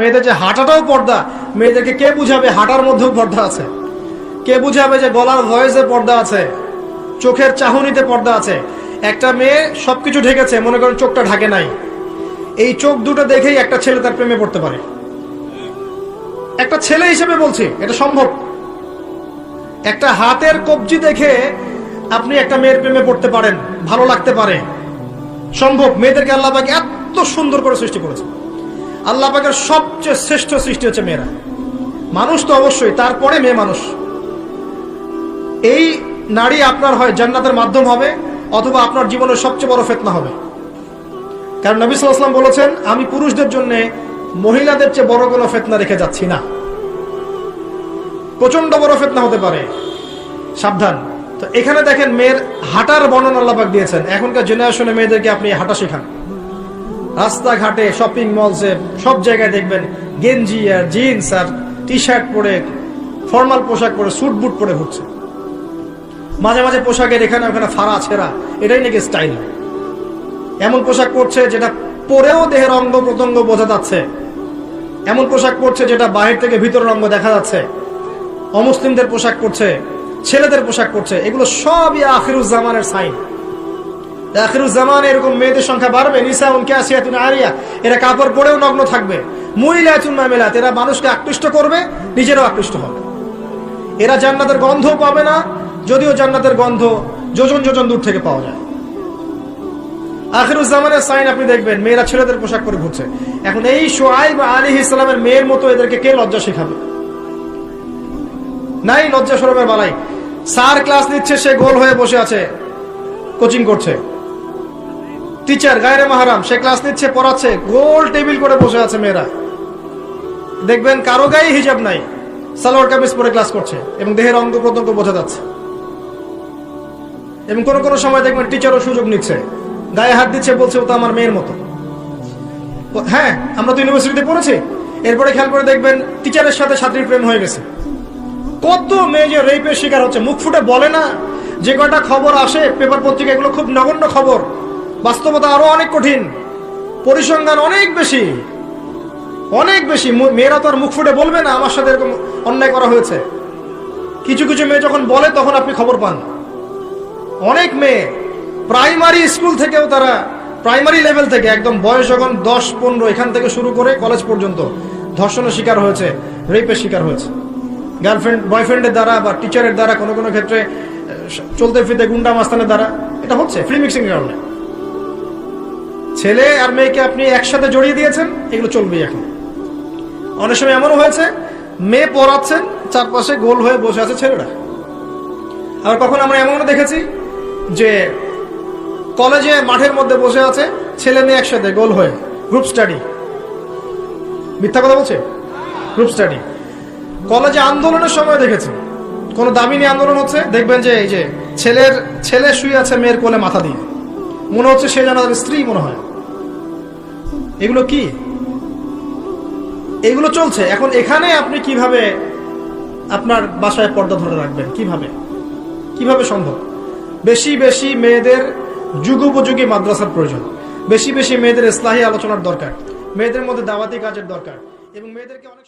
মেয়েদের যে হাঁটাটাও পর্দা, মেয়েদেরকে কে বুঝাবে? হাঁটার মধ্যেও পর্দা আছে। কে বুঝাবে যে গলার ভয়েসে পর্দা আছে? চোখের চাহনিতে পর্দা আছে। একটা মেয়ে সবকিছু ঢেকেছে, মনে করেন চোখটা ঢাকে নাই। এই চোখ দুটো দেখেই একটা ছেলে তার প্রেমে পড়তে পারে। একটা ছেলে হিসেবে বলছি, এটা সম্ভব। একটা হাতের কবজি দেখে আপনি একটা মেয়ের প্রেমে পড়তে পারেন, ভালো লাগতে পারে। সম্ভব। মেয়েদেরকে আল্লাহ এত সুন্দর করে সৃষ্টি করেছে আল্লাহ পাকের সবচেয়ে শ্রেষ্ঠ সৃষ্টি হচ্ছে মেয়েরা। মানুষ তো অবশ্যই, তারপরে মেয়ে মানুষ। এই নারী আপনার হয় জান্নাতের মাধ্যম হবে, অথবা আপনার জীবনের সবচেয়ে বড় ফেতনা হবে। কারণ নবী সাল্লাম বলেছেন, আমি পুরুষদের জন্য মহিলাদের চেয়ে বড় কোনো ফেতনা রেখে যাচ্ছি না। প্রচণ্ড বড় ফেতনা হতে পারে। সাবধান। তো এখানে দেখেন মেয়ের হাঁটার বর্ণনা আল্লাপাক দিয়েছেন। এখনকার জেনারেশনে মেয়েদেরকে আপনি হাঁটা শেখান। রাস্তাঘাটে শপিং মলসে সব জায়গায় দেখবেন গেঞ্জি আর জিন্স আর টি শার্ট পরে ফর্মাল পোশাক পরে স্যুট বুট পরে ঘুরছে। মাঝে মাঝে পোশাকের এখানে ওখানে ফাড়া, ছেঁড়া, এটাই নাকি স্টাইল এমন পোশাক পরছে যেটা পরেও দেহের অঙ্গ প্রত্যঙ্গ বোঝা যাচ্ছে। এমন পোশাক পরছে যেটা বাহির থেকে ভিতরের অঙ্গ দেখা যাচ্ছে। অমুসলিমদের পোশাক পরছে, ছেলেদের পোশাক পরছে, এগুলো সবই আখিরুজ্জামানের সাইন আখিরুজ্জামান এরকম মেয়েদের সংখ্যা বাড়বে? নিসা উনকে আসিয়াতুন আরিয়া, এরা কাপড় পরেও নগ্ন থাকবে। মহিলাতুন মামেলাত, এরা মানুষকে আকৃষ্ট করবে, নিজেরাও আকৃষ্ট হবে। এরা জান্নাতের গন্ধ পাবে না, যদিও জান্নাতের গন্ধ যোজন যোজন দূর থেকে পাওয়া যায়। আখিরুজ্জামানের সাইন আপনি দেখবেন, মেয়েরা ছেলেদের পোশাক পরে ঘুরছে। এখন এই সোয়াইব আলী ইসলামের মেয়ের মতো এদেরকে কে লজ্জা শেখাবে? নাই, লজ্জা সরমের বালাই। স্যার ক্লাস নিচ্ছে, সে গোল হয়ে বসে আছে, কোচিং করছে। টিচার গায়রে মাহারাম, সে ক্লাস নিচ্ছে, পড়াচ্ছে, গোল টেবিল করে বসে আছে মেয়েরা। দেখবেন কারও গায়ে হিজাব নাই, সালোয়ার কামিজ পরে ক্লাস করছে এবং দেহের অঙ্গ প্রত্যঙ্গ বোঝা যাচ্ছে। এবং কোনো কোনো সময় দেখবেন টিচারও সুযোগ নিচ্ছে। গায়ে হাত দিচ্ছে, বলছে, ও তো আমার মেয়ের মতো। হ্যাঁ আমরা তো ইউনিভার্সিটিতে পড়েছি। এরপরে খেয়াল করে দেখবেন টিচারের সাথে ছাত্রীর প্রেম হয়ে গেছে। কত মেয়ে যে রেপের শিকার হচ্ছে, মুখ ফুটে বলে না, যে কয়টা খবর আসে পেপার পত্রিকা এগুলো খুব নগণ্য খবর। বাস্তবতা আরও অনেক কঠিন, পরিসংখ্যান অনেক বেশি অনেক বেশি। মেয়েরা তো আর মুখ ফুটে বলবে না আমার সাথে এরকম অন্যায় করা হয়েছে। কিছু কিছু মেয়ে যখন বলে তখন আপনি খবর পান। অনেক মেয়ে প্রাইমারি স্কুল থেকেও তারা, প্রাইমারি লেভেল থেকে, একদম বয়স যখন দশ, পনেরো, এখান থেকে শুরু করে কলেজ পর্যন্ত ধর্ষণের শিকার হয়েছে, রেপের শিকার হয়েছে। গার্লফ্রেন্ড, বয়ফ্রেন্ডের দ্বারা বা টিচারের দ্বারা কোনো কোনো ক্ষেত্রে চলতে ফিরতে গুন্ডা মাস্তানের দ্বারা এটা হচ্ছে, ফ্রি মিক্সিং কারণে। ছেলে আর মেয়েকে আপনি একসাথে জড়িয়ে দিয়েছেন, এগুলো চলবেই এখন। অনেক সময় এমনও হয়েছে, মেয়ে পড়াচ্ছেন চারপাশে গোল হয়ে বসে আছে ছেলেরা। আবার কখন আমরা এমনও দেখেছি যে কলেজে মাঠের মধ্যে বসে আছে ছেলে মেয়ে একসাথে গোল হয়ে গ্রুপ স্টাডি মিথ্যা কথা বলছে? গ্রুপ স্টাডি কলেজে আন্দোলনের সময় দেখেছি। কোনো দামি নিয়ে আন্দোলন হচ্ছে, দেখবেন যে এই যে ছেলের, ছেলে শুয়ে আছে মেয়ের কোলে মাথা দিয়ে। মনে হচ্ছে সে যেন স্ত্রী মনে হয়। এগুলো কি? এগুলো চলছে। এখন এখানে আপনি কীভাবে আপনার বাসায় পর্দা ধরে রাখবেন? কীভাবে? কীভাবে সম্ভব? বেশি বেশি মেয়েদের যুগোপযোগী মাদ্রাসার প্রয়োজন। বেশি বেশি মেয়েদের ইসলাহী আলোচনার দরকার। মেয়েদের মধ্যে দাওয়াতি কাজের দরকার। এবং মেয়েদেরকে অনেক